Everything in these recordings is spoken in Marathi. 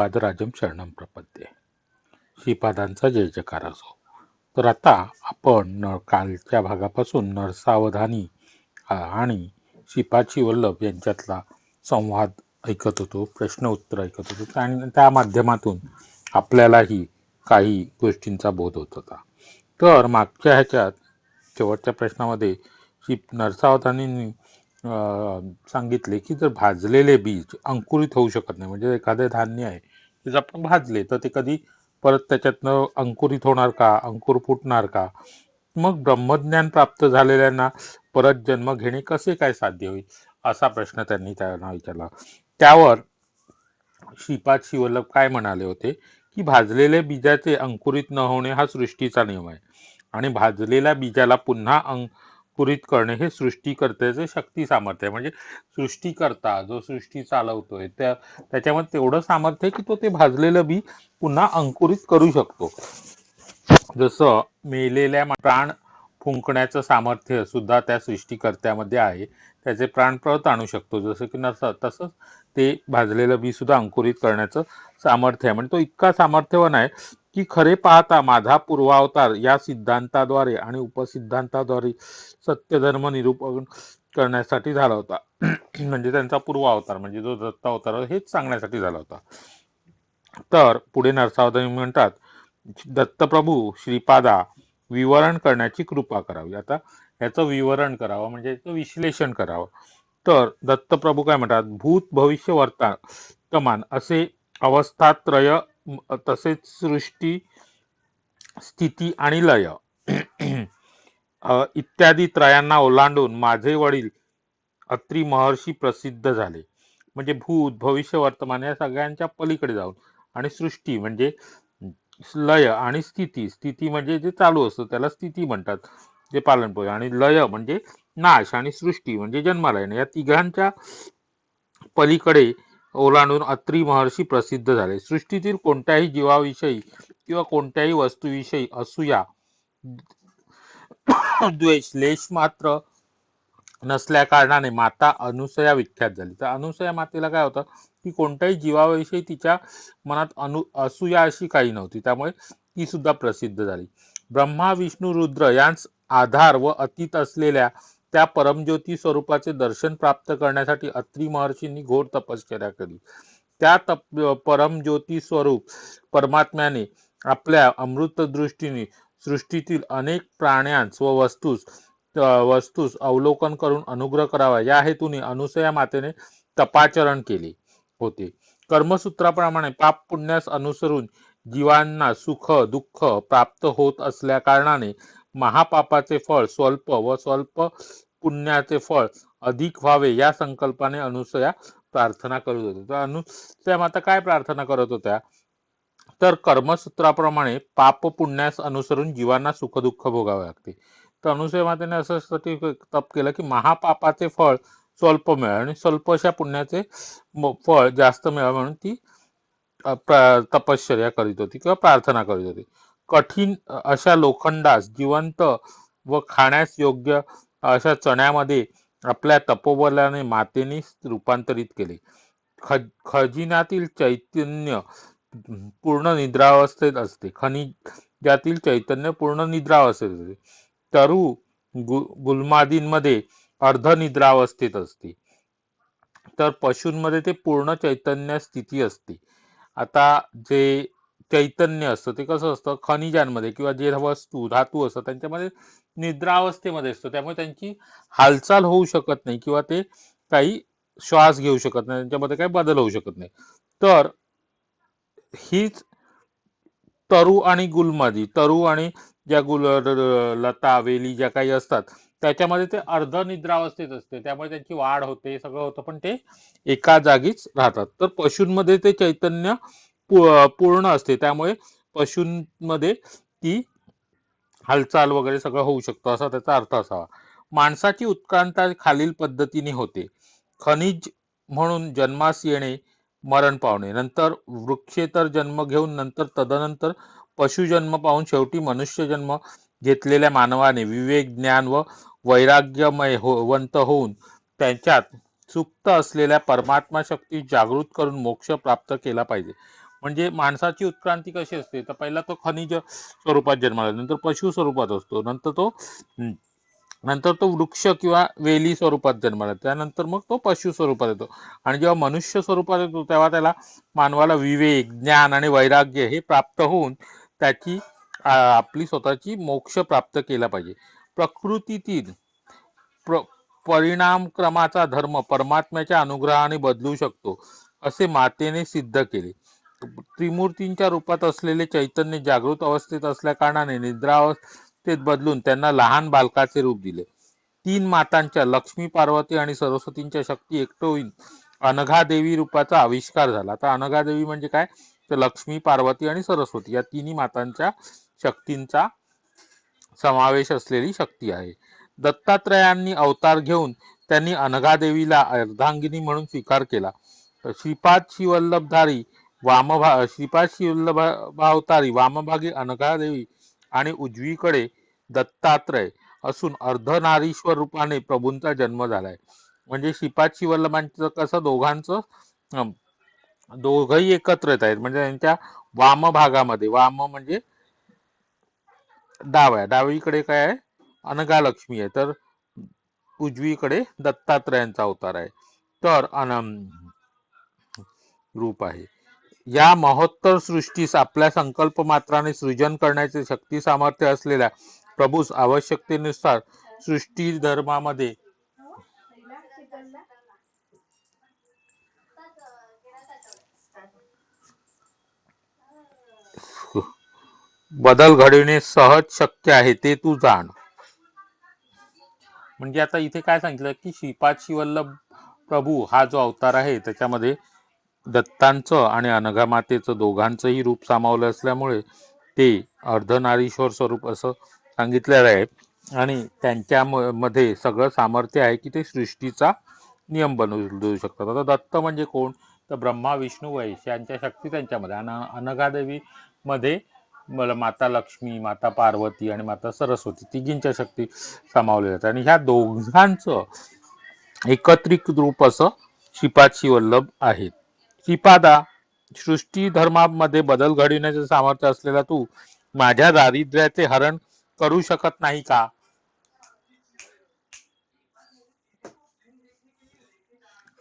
पादराजम शरणम प्रपद्ये. श्रीपादांचा जय जयकार असो. तर आता आपण न कालच्या भागापासून नरसावधानी आणि श्रीपाची वल्लभ यांच्यातला संवाद ऐकत होतो प्रश्न उत्तर ऐकत होतो. आणि त्या माध्यमातून आपल्यालाही काही गोष्टींचा बोध होत होता. तर मागच्या ह्याच्यात शेवटच्या प्रश्नामध्ये श्री नरसावधानींनी सांगितले की जर भाजलेले बीज अंकुरित होऊ शकत नाही म्हणजे एखादं धान्य आहे जर आपण भाजले तर ते कधी परत त्याच्यातनं अंकुरित होणार का अंकुर फुटणार का? मग ब्रह्मज्ञान प्राप्त झालेल्यांना परत जन्म घेणे कसे काय साध्य होईल? असा प्रश्न त्यांनी त्यांना विचारला. त्यावर श्रीपाद शिवल्लभ काय म्हणाले होते? की भाजलेल्या बीजाचे अंकुरित न होणे हा सृष्टीचा नियम आहे. आणि भाजलेल्या बीजाला पुन्हा अंक अंकुरित करणे हे सृष्टीकर्त्याचे शक्ती सामर्थ्य म्हणजे सृष्टीकर्ता जो सृष्टी चालवतोय त्या त्याच्यामध्ये तेवढं सामर्थ्य की तो ते भाजलेलं बी पुन्हा अंकुरित करू शकतो. जसं मेलेल्या प्राण फुंकण्याचं सामर्थ्य सुद्धा त्या सृष्टीकर्त्यामध्ये आहे. त्याचे प्राण परत आणू शकतो. जसं की नस तसंच ते भाजलेलं बी सुद्धा अंकुरित करण्याचं सामर्थ्य आहे. म्हणजे तो इतका सामर्थ्यवान आहे की खरे पाहता माझा पूर्वावतार या सिद्धांताद्वारे आणि उपसिद्धांताद्वारे सत्यधर्म निरूपण करण्यासाठी झाला होता. म्हणजे त्यांचा पूर्वावतार म्हणजे जो दत्तावतार हेच सांगण्यासाठी झाला होता. तर पुढे नरसावधानी म्हणतात दत्तप्रभू श्रीपादा विवरण करण्याची कृपा करावी. आता ह्याचं विवरण करावं म्हणजे याचं विश्लेषण करावं. तर दत्तप्रभू काय म्हणतात भूत भविष्य वर्तमान असे अवस्थात्रय तसेच सृष्टी स्थिती आणि लय. इत्यादी त्रयांना ओलांडून माझे वडील अत्री महर्षी प्रसिद्ध झाले. म्हणजे भूत भविष्य वर्तमान या सगळ्यांच्या पलीकडे जाऊन. आणि सृष्टी म्हणजे लय आणि स्थिती. स्थिती म्हणजे जे चालू असतं त्याला स्थिती म्हणतात. जे पालन आणि लय म्हणजे नाश आणि सृष्टी म्हणजे जन्मालय. या तिघांच्या पलीकडे ओलांडून अत्री महर्षी प्रसिद्ध झाले. सृष्टीतील कोणत्याही जीवाविषयी किंवा कोणत्याही वस्तूविषयी असूया द्वेष लेश मात्र नसल्या कारणाने माता अनुसया विख्यात झाली. तर अनुसया मातेला काय होतं? की कोणत्याही जीवाविषयी तिच्या मनात अनु असूया अशी काही नव्हती. त्यामुळे ती सुद्धा प्रसिद्ध झाली. ब्रह्मा विष्णू रुद्र यांस आधार व अतीत असलेल्या त्या परमज्योती स्वरूपाचे दर्शन प्राप्त करण्यासाठी अत्री महर्षींनी घोर तपश्चर्या केली. त्या तप परमज्योती स्वरूप परमात्म्याने आपल्या अमृत दृष्टीने सृष्टीतील अनेक प्राण्यांस व वस्तूस वस्तूस अवलोकन करून अनुग्रह करावा. या हेतूने अनुसया मातेने तपाचरण केले होते. कर्मसूत्राप्रमाणे पाप पुण्यास अनुसरून जीवांना सुख दुःख प्राप्त होत असल्या कारणाने महापापाचे फळ स्वल्प व स्वल्प पुण्याचे फळ अधिक व्हावे या संकल्पाने अनुसया प्रार्थना करत होते तर अनुसया माता काय प्रार्थना करत होत्या? तर कर्मसूत्राप्रमाणे पाप पुण्यास अनुसरून जीवांना सुखदुःख भोगावे लागते. तर अनुसया मातेने असं तप केलं की महापापाचे फळ स्वल्प मिळावे आणि स्वल्प अशा पुण्याचे फळ जास्त मिळावे म्हणून ती तपश्चर्या करीत होती किंवा प्रार्थना करीत होती. कठीण अशा लोखंडास जिवंत व खाण्यास योग्य अशा चण्यामध्ये आपल्या तपोबलाने मातेने रूपांतरित केले. खज खजिन्यातील चैतन्य पूर्ण निद्रावस्थेत असते. खनिजातील चैतन्य पूर्ण निद्रावस्थेत असते. तरु गु गुलमादींमध्ये अर्ध निद्रावस्थेत असते. तर पशूंमध्ये ते पूर्ण चैतन्य स्थिती असते. आता जे चैतन्य असतं. ते कसं असतं? खनिजांमध्ये किंवा जे वस्तू धातू असतात त्यांच्यामध्ये निद्रावस्थेमध्ये असतं. त्यामुळे त्यांची हालचाल होऊ शकत नाही किंवा ते काही श्वास घेऊ शकत नाही. त्यांच्यामध्ये काही बदल होऊ शकत नाही. तर हीच तरु आणि गुलमादी. तरु आणि ज्या गुल लता वेली ज्या काही असतात त्याच्यामध्ये ते अर्ध निद्रावस्थेत असते. त्यामुळे त्यांची वाढ होते सगळं होतं पण ते एका जागीच राहतात. तर पशूंमध्ये ते चैतन्य पूर्ण असते. त्यामुळे पशूंमध्ये ती हालचाल वगैरे सगळं होऊ शकतं असा त्याचा अर्थ असावा. माणसाची उत्क्रांता खालील पद्धतीने होते. खनिज म्हणून जन्मास येणे मरण पावणे. नंतर वृक्षेतर जन्म घेऊन नंतर तदनंतर पशुजन्म पाहून शेवटी मनुष्य जन्म घेतलेल्या मानवाने विवेक ज्ञान व वैराग्यमय होवंत होऊन त्यांच्यात सुप्त असलेल्या परमात्मा शक्ती जागृत करून मोक्ष प्राप्त केला पाहिजे. म्हणजे माणसाची उत्क्रांती कशी असते? तर पहिला तो खनिज स्वरूपात जन्माला नंतर पशु स्वरूपात असतो नंतर तो नंतर तो वृक्ष किंवा वेली स्वरूपात जन्माला त्यानंतर मग तो पशु स्वरूपात येतो. आणि जेव्हा मनुष्य स्वरूपात येतो तेव्हा त्याला मानवाला विवेक ज्ञान आणि वैराग्य हे प्राप्त होऊन त्याची आपली स्वतःची मोक्ष प्राप्त केला पाहिजे. प्रकृतीतील प्र परिणामक्रमाचा धर्म परमात्म्याच्या अनुग्रहाने बदलू शकतो असे मातेने सिद्ध केले. त्रिमूर्तींच्या रूपात असलेले चैतन्य जागृत अवस्थेत असल्याकारणाने निद्रावस्थेत बदलून त्यांना लहान बालकाचे रूप दिले. तीन मातांच्या लक्ष्मी पार्वती आणि सरस्वतींच्या शक्ती एकटो होईल अनघा देवी रूपाचा आविष्कार झाला. तर अनघा देवी म्हणजे काय? तर लक्ष्मी पार्वती आणि सरस्वती या तिन्ही मातांच्या शक्तींचा समावेश असलेली शक्ती आहे. दत्तात्रयांनी अवतार घेऊन त्यांनी अनघा देवीला अर्धांगिनी म्हणून स्वीकार केला. श्रीपाद शिवल्लभधारी वामभा श्रीपाद अवतारी वामभागी अनघादेवी आणि उजवीकडे दत्तात्रय असून अर्धनारीश्वर रूपाने प्रभूंचा जन्म झालाय. म्हणजे श्रीपाद शिवल्लभांचं कसं दोघांचं दोघही एकत्र येत आहेत. म्हणजे त्यांच्या वाम भागामध्ये वाम म्हणजे डाव आहे डावीकडे काय आहे? अनगा लक्ष्मी आहे. तर उजवीकडे दत्तात्रयांचा अवतार आहे. तर अन रूप आहे. या महोत्तर सृष्टीस आपल्या संकल्प मात्राने सृजन करण्याचे शक्ती सामर्थ्य असलेल्या प्रभूस आवश्यकतेनुसार सृष्टी धर्मामध्ये बदल घडविणे सहज शक्य आहे ते तू जाण. म्हणजे आता इथे काय सांगितलं की श्रीपाद शिवल्लभ प्रभू हा जो अवतार आहे त्याच्यामध्ये दत्तांचं आणि अनघामातेचं दोघांचंही रूप सामावलं असल्यामुळे ते अर्धनारीश्वर स्वरूप असं सांगितलेलं आहे. आणि त्यांच्या म- मध्ये सगळं सामर्थ्य आहे की ते सृष्टीचा नियम बनवू देऊ शकतात. आता दत्त म्हणजे कोण? तर ब्रह्मा विष्णू वैश यांच्या शक्ती त्यांच्यामध्ये. अन अनघादेवीमध्ये मला माता लक्ष्मी माता पार्वती आणि माता सरस्वती तिघींच्या शक्ती सामावल्या जातात आणि ह्या दोघांचं एकत्रित रूप असं शिपाची वल्लभ आहेत. श्रीपादा सृष्टी धर्मामध्ये बदल घडविण्याचे सामर्थ्य असलेला तू माझ्या दारिद्र्याचे हरण करू शकत नाही का?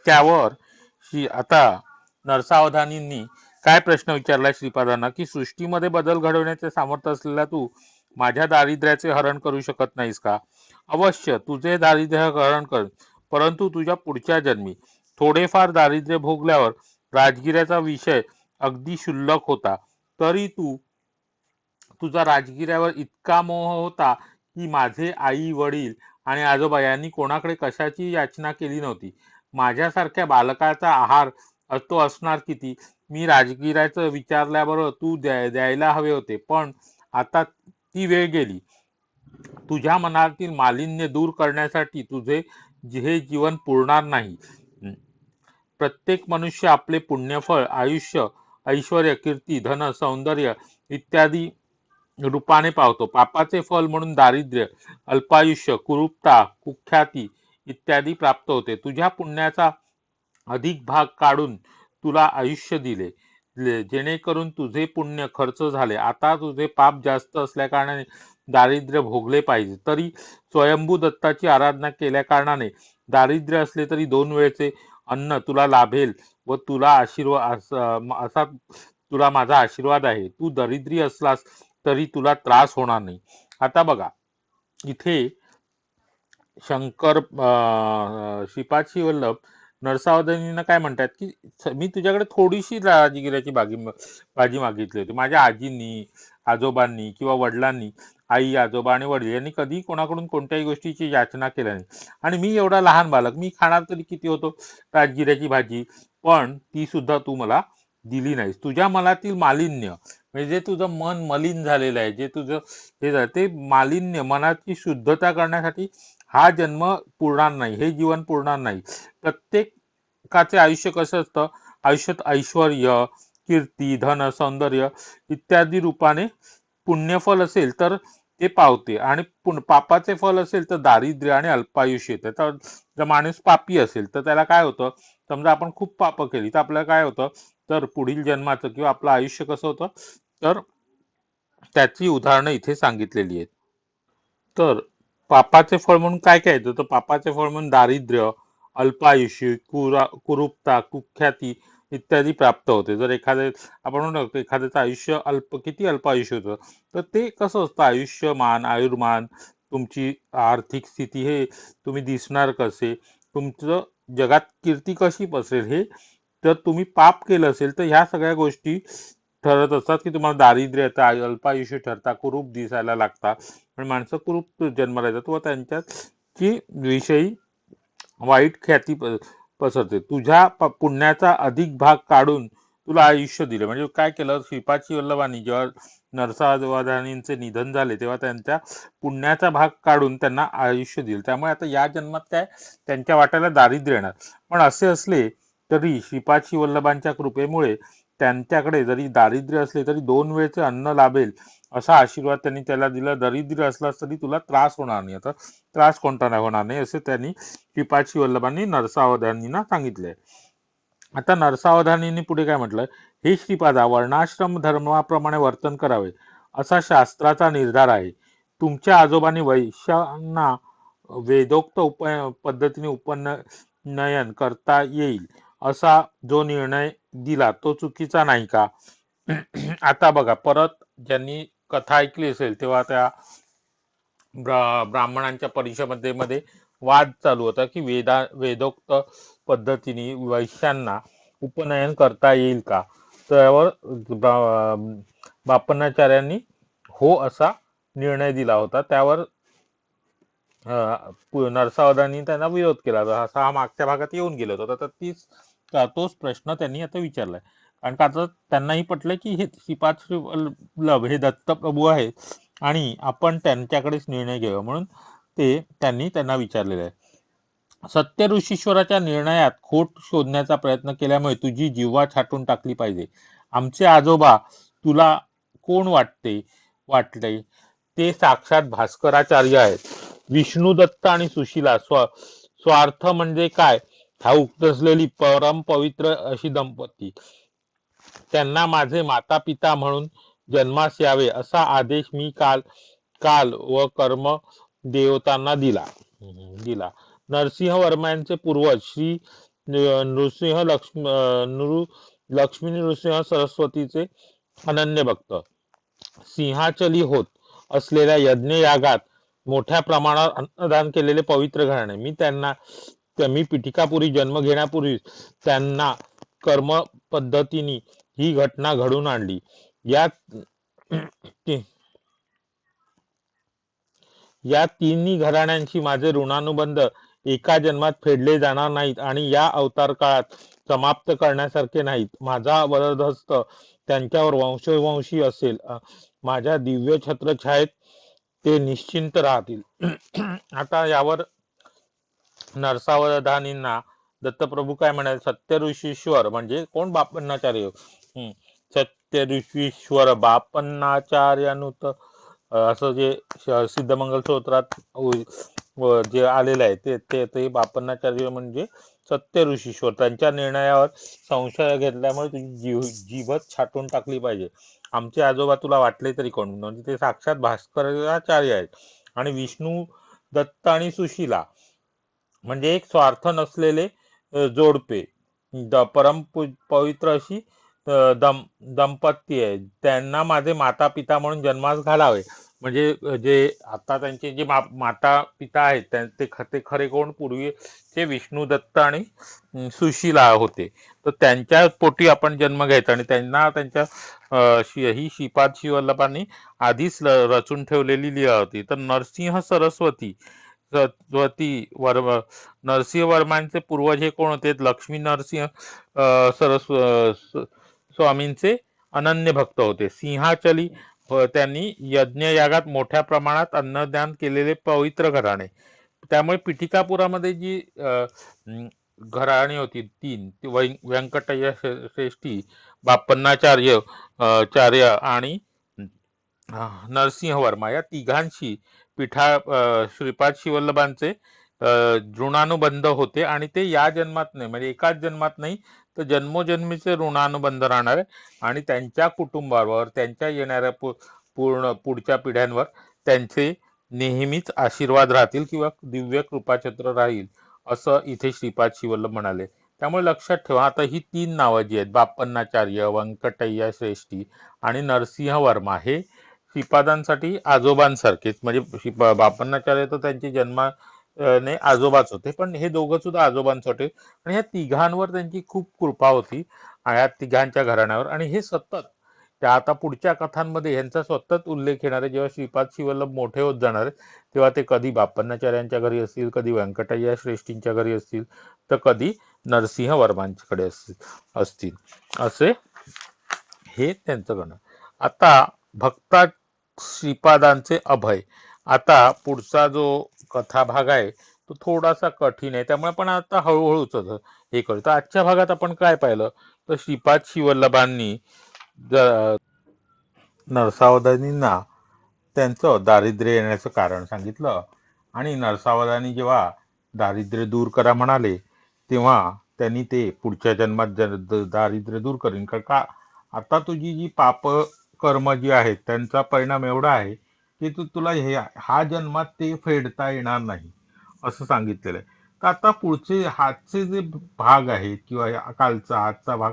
त्यावर आता नरसावधानींनी काय प्रश्न विचारला श्रीपादांना? की सृष्टीमध्ये बदल घडवण्याचे सामर्थ्य असलेला तू माझ्या दारिद्र्याचे हरण करू शकत नाहीस का? अवश्य तुझे दारिद्र्य हरण कर परंतु तुझ्या पुढच्या जन्मी थोडेफार दारिद्र्य भोगल्यावर राजगिऱ्याचा विषय अगदी क्षुल्लक होता. तरी तू तुझा राजगिऱ्यावर इतका मोह होता की माझे आई वडील आणि आजोबा यांनी कोणाकडे कशाची याचना केली नव्हती. माझ्यासारख्या बालकाचा आहार तो असणार किती? मी राजगिऱ्याचं विचारल्याबरोबर तू द्या द्यायला हवे होते पण आता ती वेळ गेली. तुझ्या मनातील मालिन्य दूर करण्यासाठी तुझे हे जीवन पुरणार नाही. प्रत्येक मनुष्य आपले पुण्यफळ आयुष्य ऐश्वर कीर्ती धन सौंदर्य इत्यादी रूपाने पावतो. पापाचे फल म्हणून दारिद्र्य अल्पायुष्य कुरूपता कुख्याती इत्यादी प्राप्त होते. तुझ्या पुण्याचा अधिक भाग काढून तुला आयुष्य दिले. जेणेकरून तुझे पुण्य खर्च झाले. आता तुझे पाप जास्त असल्या कारणाने दारिद्र्य भोगले पाहिजे. तरी स्वयंभू दत्ताची आराधना केल्या कारणाने दारिद्र्य असले तरी दोन वेळचे अन्न तुला लाभेल व तुला आशीर्वाद असा तुला माझा आशीर्वाद आहे. तू दरिद्री असलास तरी तुला त्रास होणार नाही. आता बघा इथे शंकर अं, वल्लभ शिवल्लभ काय म्हणतात की मी तुझ्याकडे थोडीशी राजगिऱ्याची बागी भाजी मागितली होती. माझ्या आजींनी आजोबांनी किंवा वडिलांनी आई आजोबा आणि वडील यांनी कधी कोणाकडून कोणत्याही गोष्टीची याचना केल्या नाही. आणि मी एवढा लहान बालक मी खाणार तरी किती होतो? राजगिऱ्याची भाजी. पण ती सुद्धा तू मला दिली नाहीस. तुझ्या मनातील मालिन्य म्हणजे जे तुझं मन मलिन झालेलं आहे जे तुझं हे ते मालिन्य मनाची शुद्धता करण्यासाठी हा जन्म पुरणार नाही हे जीवन पुरणार नाही. प्रत्येकाचे आयुष्य कसं असतं? आयुष्यात ऐश्वर कीर्ती धन सौंदर्य इत्यादी रूपाने पुण्यफल असेल तर ते पावते. आणि पापाचे फल असेल तर दारिद्र्य आणि अल्पायुष्य येते. तर जर माणूस पापी असेल तर त्याला काय होतं? समजा आपण खूप पाप केली तर आपल्याला काय होतं? तर पुढील जन्माचं किंवा आपलं आयुष्य कसं होतं? तर त्याची उदाहरणं इथे सांगितलेली आहेत. तर पापाचे फळ म्हणून काय काय येतं? तर पापाचे फळ म्हणून दारिद्र्य अल्पायुष्य कुरा कुरूपता कुख्याती इत्यादी प्राप्त होते. जर एखादे आपण म्हणतो एखाद्याचं आयुष्य अल्प किती अल्प आयुष्य होतं तर ते कसं असतं? आयुष्यमान आयुर्मान तुमची आर्थिक स्थिती हे तुम्ही दिसणार कसे? तुमचं जगात कीर्ती कशी पसरेल हे जर तुम्ही पाप केलं असेल तर ह्या सगळ्या गोष्टी ठरत असतात की तुम्हाला दारिद्र्य येतं आयु- अल्पायुष्य ठरता कुरूप दिसायला लागतात पण माणसं कुरूप जन्माला येतात व त्यांच्याची विषयी वाईट ख्याती पसरते. तुझ्या प- पुण्याचा अधिक भाग काढून तुला आयुष्य दिलं. म्हणजे काय केलं? श्रीपाची वल्लभांनी जेव्हा नरसावधानींचे निधन झाले तेव्हा त्यांच्या पुण्याचा भाग काढून त्यांना आयुष्य दिलं. त्यामुळे आता या जन्मात काय? त्यांच्या वाट्याला दारिद्र्य येणार. पण असे असले तरी श्रीपाची वल्लभांच्या कृपेमुळे त्यांच्याकडे जरी दारिद्र्य असले तरी दोन वेळचे अन्न लाभेल असा आशीर्वाद त्यांनी त्याला दिला. दरिद्र असलास तरी तुला त्रास होणार नाही. आता त्रास कोणता नाही होणार नाही असे त्यांनी पिपाची वल्लभांनी नरसावधानींना सांगितले. आता नरसावधानींनी पुढे काय म्हटलं? हे श्रीपादा वर्णाश्रम धर्माप्रमाणे वर्तन करावे असा शास्त्राचा निर्धार आहे. तुमच्या आजोबांनी वैश्यांना वेदोक्त उप पद्धतीने उपनयन करता येईल असा जो निर्णय दिला तो चुकीचा नाही का? आता बघा परत ज्यांनी कथा ऐकली असेल तेव्हा त्या ब्रा ब्राह्मणांच्या परिषदेमध्ये मध्ये वाद चालू होता की वेदा वेदोक्त पद्धतीने वैश्यांना उपनयन करता येईल का? त्यावर बापनाचार्यांनी हो असा निर्णय दिला होता. त्यावर अं, नरसावधानी त्यांना विरोध केला होता. असा हा मागच्या भागात येऊन गेला होता. तर तीच तोच प्रश्न त्यांनी आता विचारलाय. कारण का आता त्यांनाही पटलंय की हे श्रीपाद श्री वल्लभ हे दत्तप्रभू आहेत आणि आपण त्यांच्याकडेच निर्णय घ्यावा म्हणून ते त्यांनी त्यांना विचारलेलं आहे. सत्य ऋषीश्वराच्या निर्णयात खोट शोधण्याचा प्रयत्न केल्यामुळे तुझी जिव्हा छाटून टाकली पाहिजे. आमचे आजोबा तुला कोण वाटते वाटले? ते साक्षात भास्कराचार्य आहेत. विष्णू दत्त आणि सुशीला स्व स्वार्थ म्हणजे काय? ठाऊक. नसलेली परम पवित्र अशी दंपती. त्यांना माझे माता पिता म्हणून जन्मास यावे असा आदेश मी काल काल व कर्म देवतांना दिला. दिला. नरसिंह वर्मांचे पूर्वज श्री नृसिंह लक्ष्मी नृ लक्ष्मी नृसिंह सरस्वतीचे अनन्य भक्त. सिंहाचली होत असलेल्या यज्ञ यागात मोठ्या प्रमाणावर अन्नदान केलेले पवित्र घराणे. मी त्यांना त्या- मी पिटिकापुरी जन्म घेण्यापूर्वी त्यांना कर्म पद्धतीने ही घटना घडून आणली. या या तिन्ही घराण्यांशी माझे ऋणानुबंध एका जन्मात फेडले जाणार नाहीत आणि या अवतार काळात समाप्त करण्यासारखे नाहीत. माझा वरदहस्त त्यांच्यावर वंशवंशी असेल. माझ्या दिव्य छत्रछायेत ते निश्चिंत राहतील. आता यावर नरसावधानींना दत्तप्रभू काय म्हणाले? सत्य ऋषीश्वर म्हणजे कोण बापन्नाचार्य? सत्य ऋषीश्वर बापन्नाचार्यानुत अ, असं जे सिद्धमंगल स्तोत्रात जे आलेलं आहे ते ते ते बापन्नाचार्य म्हणजे सत्य ऋषीश्वर त्यांच्या निर्णयावर संशय घेतल्यामुळे तुझी जीव जीवच छाटून टाकली पाहिजे. आमचे आजोबा तुला वाटले तरी कोण? म्हणजे ते साक्षात भास्कराचार्य आहेत. आणि विष्णू दत्त आणि सुशीला म्हणजे एक स्वार्थ नसलेले जोडपे. द परम पवित्र अशी दम दंपती आहे. त्यांना माझे माता पिता म्हणून जन्मास घालावे. म्हणजे जे आता त्यांचे जे मा, माता पिता आहेत त्या- ते खरे कोण? पूर्वी ते विष्णू दत्त आणि सुशीला होते. तर त्यांच्या पोटी आपण जन्म घ्यायचा आणि त्यांना त्यांच्या ही श्रीपाद शिवल्लभांनी आधीच रचून ठेवलेली लिहा होती. तर नरसिंह सरस्वती सरस्वती वर्म नरसिंह वर्मांचे पूर्वज हे कोण होते? लक्ष्मी नरसिंह सरस्व स्वामींचे अनन्य भक्त होते. सिंहाचली त्यांनी यज्ञयागात मोठ्या प्रमाणात अन्नदान केलेले पवित्र घराणे. त्यामुळे पिठिकापुरामध्ये जी घराणी होती तीन ती व्यंकटय्य श्रेष्ठी बापन्नाचार्य चार्य आणि नरसिंह वर्मा या तिघांशी पिठा श्रीपाद शिवल्लभांचे ऋणानुबंध होते आणि ते या जन्मात नाही म्हणजे एकाच जन्मात नाही तर जन्मोजन्मीचे ऋणानुबंध राहणार आहे. आणि त्यांच्या कुटुंबावर त्यांच्या येणाऱ्या पु- पूर्ण पुढच्या पिढ्यांवर त्यांचे नेहमीच आशीर्वाद राहतील किंवा दिव्य कृपाछत्र राहील असं इथे श्रीपाद शिवल्लभ म्हणाले. त्यामुळे लक्षात ठेवा आता ही तीन नावं जी आहेत बाप्पन्नाचार्य व्यंकटय्या श्रेष्ठी आणि नरसिंह वर्मा हे श्रीपादांसाठी आजोबांसारखेच. म्हणजे श्रीपा- बापन्नाचार्य तर त्यांचे जन्माने आजोबाच होते. पण हे दोघं सुद्धा आजोबांच होते. आणि ह्या तिघांवर त्यांची खूप कृपा होती. या तिघांच्या घराण्यावर. आणि हे सतत त्या आता पुढच्या कथांमध्ये यांचा सतत उल्लेख येणार आहे. जेव्हा श्रीपाद शिवल्लभ मोठे होत जाणार तेव्हा ते कधी बापन्नाचार्यांच्या घरी असतील कधी व्यंकटय्या श्रेष्ठींच्या घरी असतील तर कधी नरसिंह वर्मांच्याकडे असतील असतील. असे हे त्यांचं गण आता भक्ता श्रीपादांचे अभय. आता पुढचा जो कथा भाग आहे तो थोडासा कठीण आहे. त्यामुळे आपण आता हळूहळूच हे करू तर आजच्या भागात आपण काय पाहिलं? तर श्रीपाद शिवल्लभांनी नरसावदानींना नरसावधानींना त्यांचं दारिद्र्य येण्याचं कारण सांगितलं. आणि नरसावधानी जेव्हा दारिद्र्य दूर करा म्हणाले तेव्हा त्यांनी ते पुढच्या जन्मात जन- दारिद्र्य दूर करीन. का? आता तुझी जी पाप कर्म जी आहेत त्यांचा परिणाम एवढा आहे की तू तुला हे हा जन्मात ते फेडता येणार नाही असं सांगितलेलं आहे. तर आता पुढचे हातचे जे भाग आहेत किंवा या कालचा आजचा भाग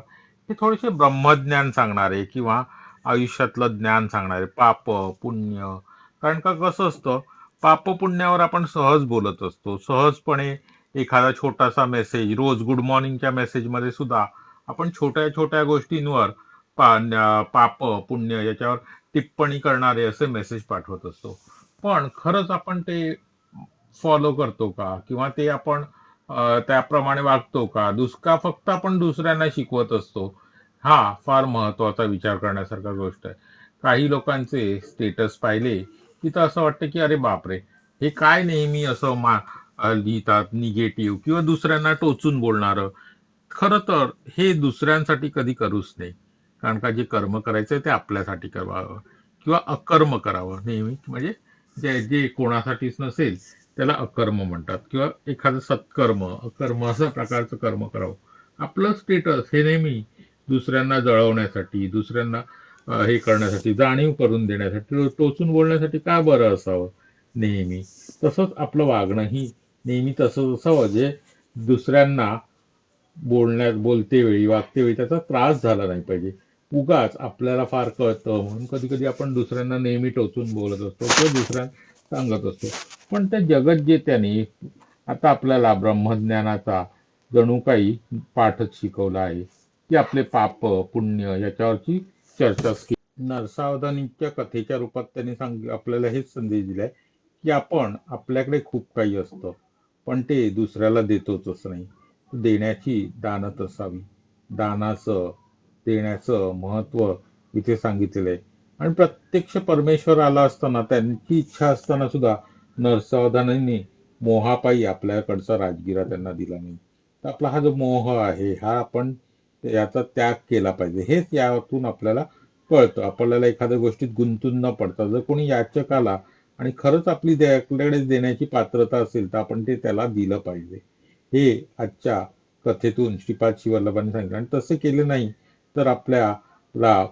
हे थोडेसे ब्रह्मज्ञान सांगणारे किंवा आयुष्यातलं ज्ञान सांगणारे पाप पुण्य कारण का कसं असतं पाप पुण्यावर आपण सहज बोलत असतो. सहजपणे एखादा छोटासा मेसेज रोज गुड मॉर्निंगच्या मेसेजमध्ये सुद्धा आपण छोट्या छोट्या गोष्टींवर पा पाप पुण्य याच्यावर टिप्पणी करणारे असे मेसेज पाठवत असतो. पण खरंच आपण ते फॉलो करतो का? किंवा ते आपण त्याप्रमाणे वागतो का? दुसका फक्त आपण दुसऱ्यांना शिकवत असतो. हा फार महत्त्वाचा विचार करण्यासारखा गोष्ट आहे. काही लोकांचे स्टेटस पाहिले की तर असं वाटतं की अरे बापरे हे काय नेहमी असं मा लिहितात निगेटिव्ह किंवा दुसऱ्यांना टोचून बोलणारं? खरं तर हे दुसऱ्यांसाठी कधी करूच नाही. कारण का जे कर्म करायचंय ते आपल्यासाठी करावं किंवा अकर्म करावं नेहमी. म्हणजे जे जे कोणासाठीच नसेल त्याला अकर्म म्हणतात. किंवा एखादं सत्कर्म अकर्म असं प्रकारचं कर्म करावं. आपलं स्टेटस हे नेहमी दुसऱ्यांना जळवण्यासाठी दुसऱ्यांना हे करण्यासाठी जाणीव करून देण्यासाठी टोचून बोलण्यासाठी का बरं असावं? नेहमी. तसंच आपलं वागणंही नेहमी तसंच असावं. जे दुसऱ्यांना बोलण्यात बोलते वेळी वागते वेळी त्याचा त्रास झाला नाही पाहिजे. उगाच आपल्याला फार कळतं. म्हणून कधी कधी आपण दुसऱ्यांना नेहमी टोचून बोलत असतो किंवा दुसऱ्यांना सांगत असतो. पण त्या जगज्जेत्याने आता आपल्याला ब्रह्मज्ञानाचा जणू काही पाठच शिकवला आहे. की आपले पाप पुण्य याच्यावरची चर्चा नरसावधानीच्या कथेच्या रूपात त्यांनी सांग आपल्याला हेच संदेश दिलाय की आपण आपल्याकडे खूप काही असतं. पण ते दुसऱ्याला देतोच नाही. देण्याची दानत असावी. दानाचं देण्याचं महत्त्व इथे सांगितलेलं आहे. आणि प्रत्यक्ष परमेश्वर आला असताना त्यांची इच्छा असताना सुद्धा नरसावधानांनी मोहापायी आपल्याकडचा राजगिरा त्यांना दिला नाही. तर आपला हा जो मोह आहे हा आपण याचा त्याग केला पाहिजे. हेच यातून आपल्याला कळतं. आपल्याला एखाद्या गोष्टीत गुंतून न पडता जर कोणी याचक आला आणि खरंच आपली दे- आपल्याकडे देण्याची पात्रता असेल तर आपण ते त्याला दिलं पाहिजे. हे आजच्या कथेतून श्रीपाद शिवल्लभांनी सांगितलं. आणि तसे केले नाही तर आपल्याला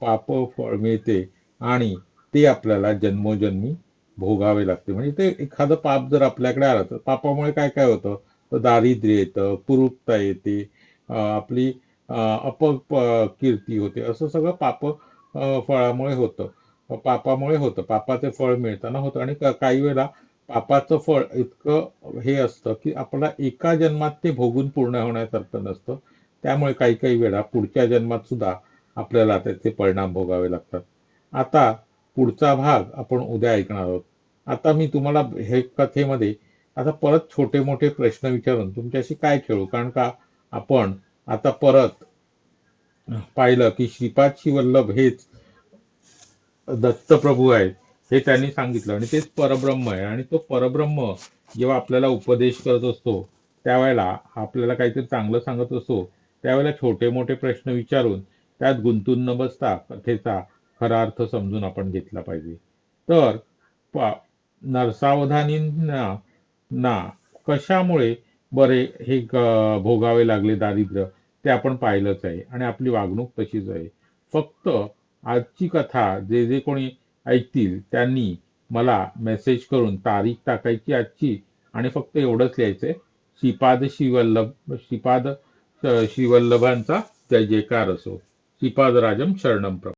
पाप फळ मिळते आणि ते आपल्याला जन्मोजन्मी भोगावे लागते. म्हणजे ते एखादं पाप जर आपल्याकडे आलं तर पापामुळे काय काय होतं? तर दारिद्र्य येतं कुरूपता येते आपली आपली अपकीर्ती होते. असं सगळं पाप फळामुळे होतं. पापामुळे होतं. पापाचे फळ मिळताना होतं. आणि काही वेळा पापाचं फळ इतकं हे असतं की आपल्याला एका जन्मात ते भोगून पूर्ण होण्यासारखं नसतं. त्यामुळे काही काही वेळा पुढच्या जन्मात सुद्धा आपल्याला त्याचे परिणाम भोगावे लागतात. आता पुढचा भाग आपण उद्या ऐकणार आहोत. आता मी तुम्हाला हे कथेमध्ये आता परत छोटे मोठे प्रश्न विचारून तुमच्याशी काय खेळू? कारण का आपण आता परत पाहिलं की श्रीपाद शिवल्लभ हेच दत्तप्रभू आहेत हे त्यांनी सांगितलं आणि तेच परब्रह्म आहे. आणि तो परब्रह्म जेव्हा आपल्याला उपदेश करत असतो त्यावेळेला आपल्याला काहीतरी चांगलं सांगत असतो त्यावेळेला छोटे मोठे प्रश्न विचारून त्यात गुंतून न बसता कथेचा खरा अर्थ समजून आपण घेतला पाहिजे. तर प- नरसावधानींना ना कशामुळे बरे हे भोगावे लागले दारिद्र्य? ते आपण पाहिलंच आहे आणि आपली वागणूक तशीच आहे. फक्त आजची कथा जे जे कोणी ऐकतील त्यांनी मला मेसेज करून तारीख टाकायची आजची आणि फक्त एवढंच लिहायचंय. श्रीपाद श्रीवल्लभ श्रीपाद श्रीवल्लभांचा जय जयकार असो. श्रीपादराजम शरणम प्रभ.